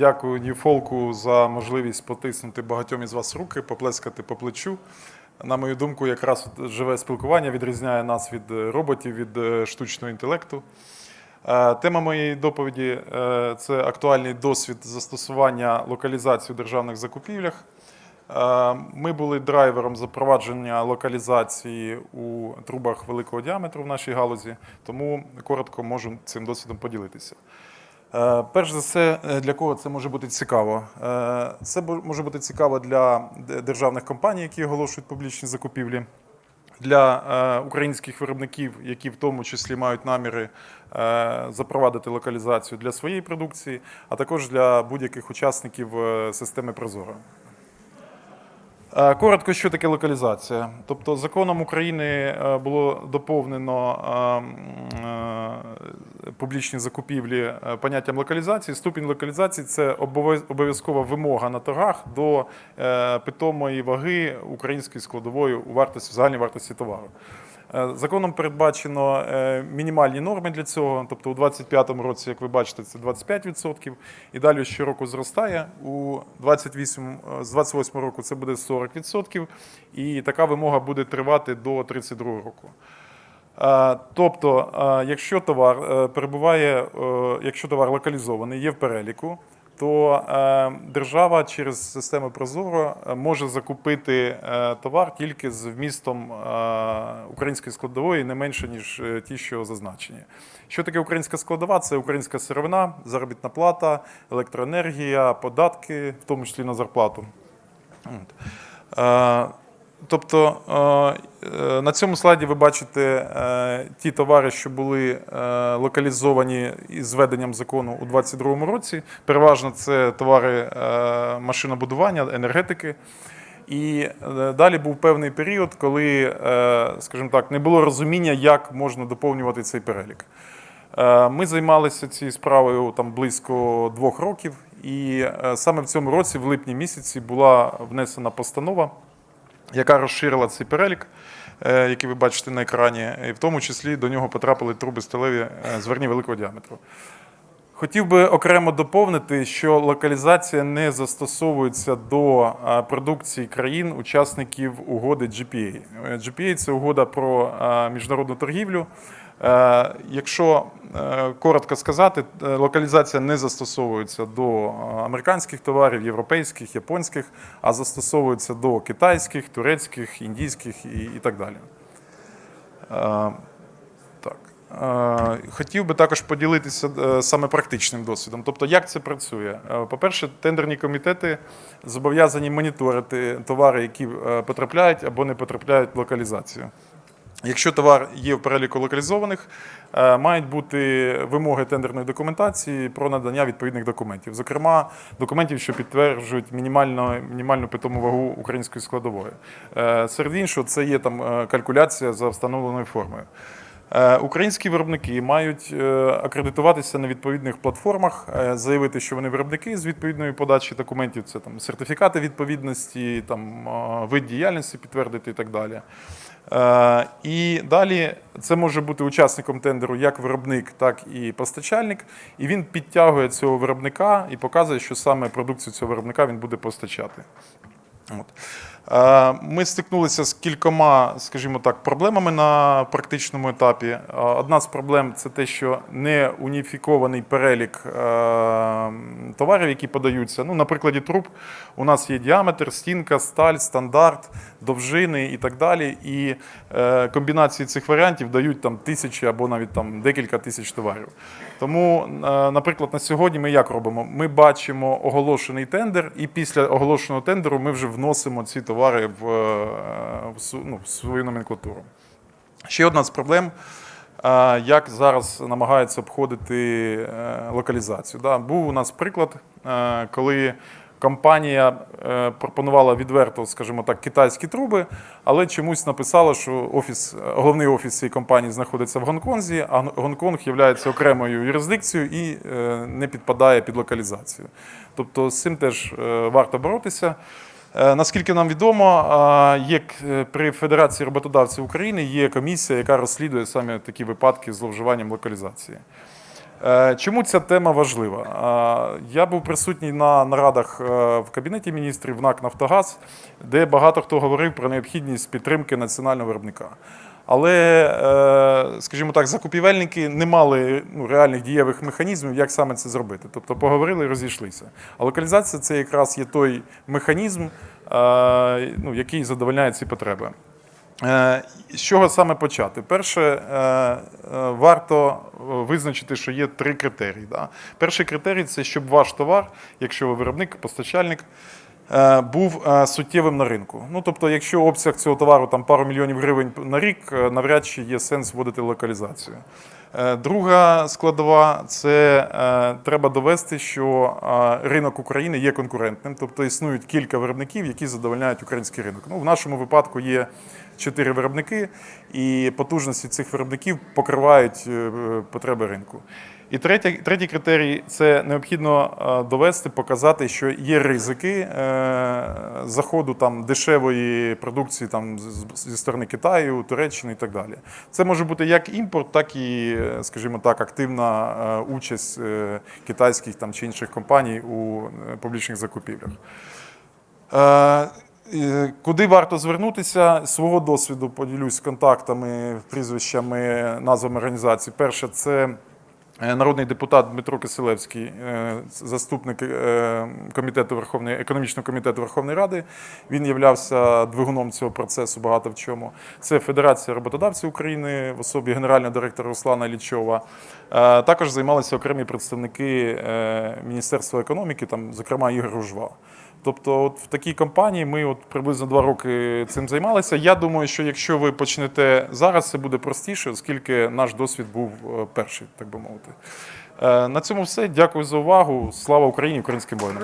Дякую Ньюфолку за можливість потиснути багатьом із вас руки, поплескати по плечу. На мою думку, якраз живе спілкування відрізняє нас від е, роботів, від е, штучного інтелекту. Е, Тема моєї доповіді це актуальний досвід застосування локалізації у державних закупівлях. Ми були драйвером запровадження локалізації у трубах великого діаметру в нашій галузі, тому коротко можу цим досвідом поділитися. Е, Перш за все, е, для кого це може бути цікаво? Е, Це може бути цікаво для державних компаній, які оголошують публічні закупівлі, для українських виробників, які в тому числі мають наміри запровадити локалізацію для своєї продукції, а також для будь-яких учасників системи Прозоро. Коротко, що таке локалізація? Тобто, законом України було доповнено публічні закупівлі е, поняттям локалізації. Ступінь локалізації це обов'яз- обов'язкова вимога на торгах до е, питомої ваги української складової у вартості загальній вартості товару. Е, Законом передбачено мінімальні норми для цього. Тобто у 2025 році, як ви бачите, це 25%, і далі щороку зростає. У 28, е, з 28 року це буде 40%, і така вимога буде тривати до 32 року. Е, Тобто, е, якщо товар е, перебуває, якщо товар локалізований, є в переліку, то держава через систему Прозоро може закупити товар тільки з вмістом української складової не менше, ніж ті, що зазначені. Що таке українська складова? Це українська сировина, заробітна плата, електроенергія, податки, в тому числі на зарплату. Тобто е, е, на цьому слайді ви бачите е, ті товари, що були локалізовані із введенням закону у 2022 році. Переважно це товари машинобудування, енергетики. І далі був певний період, коли, скажімо так, не було розуміння, як можна доповнювати цей перелік. Ми займалися цією справою там близько двох років, і саме в цьому році, в липні місяці, була внесена постанова, яка розширила цей перелік, е, який ви бачите на екрані, і в тому числі до нього потрапили труби сталеві е, зверні великого діаметру. Хотів би окремо доповнити, що локалізація не застосовується до е, продукції країн-учасників угоди GPA. Е, GPA – це угода про е, міжнародну торгівлю. Якщо коротко сказати, локалізація не застосовується до американських товарів, європейських, японських, а застосовується до китайських, турецьких, індійських і, так далі. Так. Е, Хотів би також поділитися е, саме практичним досвідом. Тобто, як це працює? Е, По-перше, тендерні комітети зобов'язані моніторити товари, які потрапляють або не потрапляють в локалізацію. Якщо товар є в переліку локалізованих, мають бути вимоги тендерної документації про надання відповідних документів, зокрема документів, що підтверджують мінімальну, мінімальну питому вагу української складової. Серед іншого, це є там калькуляція за встановленою формою. Е, Українські виробники мають е, акредитуватися на відповідних платформах, е, заявити, що вони виробники з відповідної подачі документів, це там сертифікати відповідності, там вид діяльності підтвердити і так далі. І далі це може бути учасником тендеру як виробник, так і постачальник. І він підтягує цього виробника і показує, що саме продукцію цього виробника він буде постачати. Е, Ми стикнулися з кількома, скажімо так, проблемами на практичному етапі. Е, Одна з проблем це те, що не уніфікований перелік е, товарів, які подаються. Ну, на труб у нас є діаметр, стінка, сталь, стандарт, довжини і так далі. І комбінації цих варіантів дають там тисячі або навіть там декілька тисяч товарів. Тому, наприклад, на сьогодні ми як робимо? Ми бачимо оголошений тендер, і після оголошеного тендеру ми вже вносимо ці товари в, е, ну, в свою номенклатуру. Ще одна з проблем. е, Як зараз намагаються обходити е, локалізацію? Да, Був у нас приклад, коли компанія пропонувала відверто, скажімо так, китайські труби, але чомусь написала, що офіс, головний офіс цієї компанії знаходиться в Гонконзі, а Гонконг є окремою юрисдикцією і не підпадає під локалізацію. Тобто з цим теж варто боротися. Е, Наскільки нам відомо, е, є при Федерації роботодавців України є комісія, яка розслідує саме такі випадки зловживанням локалізації. Е, Чому ця тема важлива? Е, Я був присутній на нарадах е, в кабінеті міністрів НАК Нафтогаз, де багато хто говорив про необхідність підтримки національного виробника. Але, скажімо так, закупівельники не мали ну, реальних дієвих механізмів, як саме це зробити. Тобто поговорили і розійшлися. А локалізація це якраз є той механізм, ну, який задовольняє ці потреби. Е, З чого саме почати? Перше, е, е, варто визначити, що є три критерії. Перший критерій це щоб ваш товар, якщо ви виробник, постачальник, був суттєвим на ринку. Ну тобто, якщо обсяг цього товару там пару мільйонів гривень на рік, навряд чи є сенс вводити локалізацію. Е, Друга складова це е, треба довести, що е, ринок України є конкурентним, тобто існують кілька виробників, які задовольняють український ринок. Ну, в нашому випадку є чотири виробники, і потужності цих виробників покривають потреби ринку. І третій, третій критерій це необхідно е, довести, показати, що є ризики е, заходу там дешевої продукції там зі сторони Китаю, Туреччини і так далі. Це може бути як імпорт, так і, е, скажімо так, активна участь китайських там чи інших компаній у публічних закупівлях. Куди варто звернутися? З Свого досвіду поділюсь контактами, прізвищами, назвами організацій. Перше, це народний депутат Дмитро Киселевський, е, заступник е, комітету Верховної економічного комітету Верховної Ради. Він являвся двигуном цього процесу багато в чому. Це Федерація роботодавців України в особі генерального директора Руслана Лічова. Е, Також займалися окремі представники е, Міністерства економіки, там, зокрема Ігор Ружва. Тобто, от в такій компанії ми от приблизно два роки цим займалися. Я думаю, що якщо ви почнете зараз, це буде простіше, оскільки наш досвід був е, перший, так би мовити. Е, На цьому все. Дякую за увагу. Слава Україні, українським воїнам.